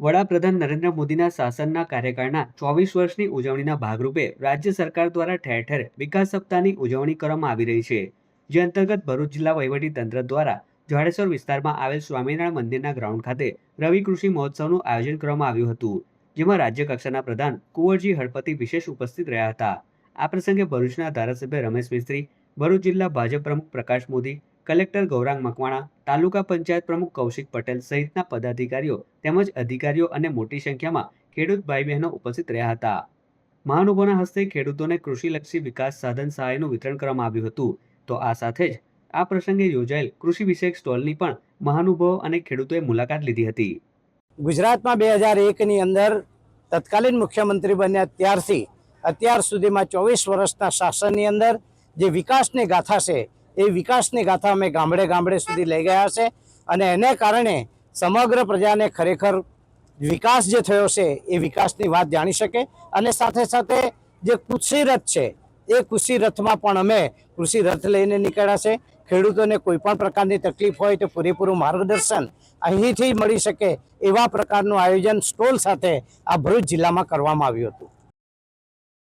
વડાપ્રધાન નરેન્દ્ર મોદીના શાસનના કાર્યકાળના ચોવીસ વર્ષની ઉજવણીના ભાગરૂપે રાજ્ય સરકાર દ્વારા ઠેર ઠેર વિકાસ સપ્તાહની ઉજવણી કરવામાં આવી રહી છે. જે અંતર્ગત ભરૂચ જિલ્લા તંત્ર દ્વારા જાડેશ્વર વિસ્તારમાં આવેલ સ્વામિનારાયણ મંદિરના ગ્રાઉન્ડ ખાતે રવિ કૃષિ મહોત્સવનું આયોજન કરવામાં આવ્યું હતું, જેમાં રાજ્ય કક્ષાના પ્રધાન કુંવરજી હળપતિ વિશેષ ઉપસ્થિત રહ્યા હતા. આ પ્રસંગે ભરૂચના ધારાસભ્ય રમેશ મિસ્ત્રી, ભરૂચ જિલ્લા ભાજપ પ્રમુખ પ્રકાશ મોદી કલેક્ટર ગૌરાંગ મકવાણા, તાલુકા પંચાયત પ્રમુખ કૌશિક પટેલ સહિતના પદાધિકારીઓ તેમજ અધિકારીઓ અને મોટી સંખ્યામાં ખેડૂત ભાઈ બહેનો ઉપસ્થિત રહ્યા હતા. મહાનુભાવના હસ્તે ખેડૂતોને કૃષિલક્ષી વિકાસ સાધન સહાયનું વિતરણ કરવામાં આવ્યું હતું. તો આ સાથે જ આ પ્રસંગે યોજાયેલ કૃષિ વિષયક સ્ટોલની પણ મહાનુભાવો અને ખેડૂતોએ મુલાકાત લીધી હતી. ગુજરાતમાં બે હજાર એકની અંદર તત્કાલીન મુખ્યમંત્રી બન્યા ત્યારથી અત્યાર સુધીમાં ચોવીસ વર્ષના શાસનની અંદર જે વિકાસની ગાથા છે એ વિકાસની ગાથા અમે ગામડે ગામડે સુધી લઈ ગયા છે અને એને કારણે સમગ્ર પ્રજાને ખરેખર વિકાસ જે થયો છે એ વિકાસની વાત જાણી શકે અને સાથે સાથે જે કૃષિ રથ છે, એ કૃષિ રથમાં પણ અમે કૃષિ રથ લઈને નીકળ્યા છે. ખેડૂતોને કોઈ પણ પ્રકારની તકલીફ હોય તો પૂરેપૂરું માર્ગદર્શન અહીંથી મળી શકે એવા પ્રકારનું આયોજન સ્ટોલ સાથે આ ભરૂચ જિલ્લામાં કરવામાં આવ્યું હતું.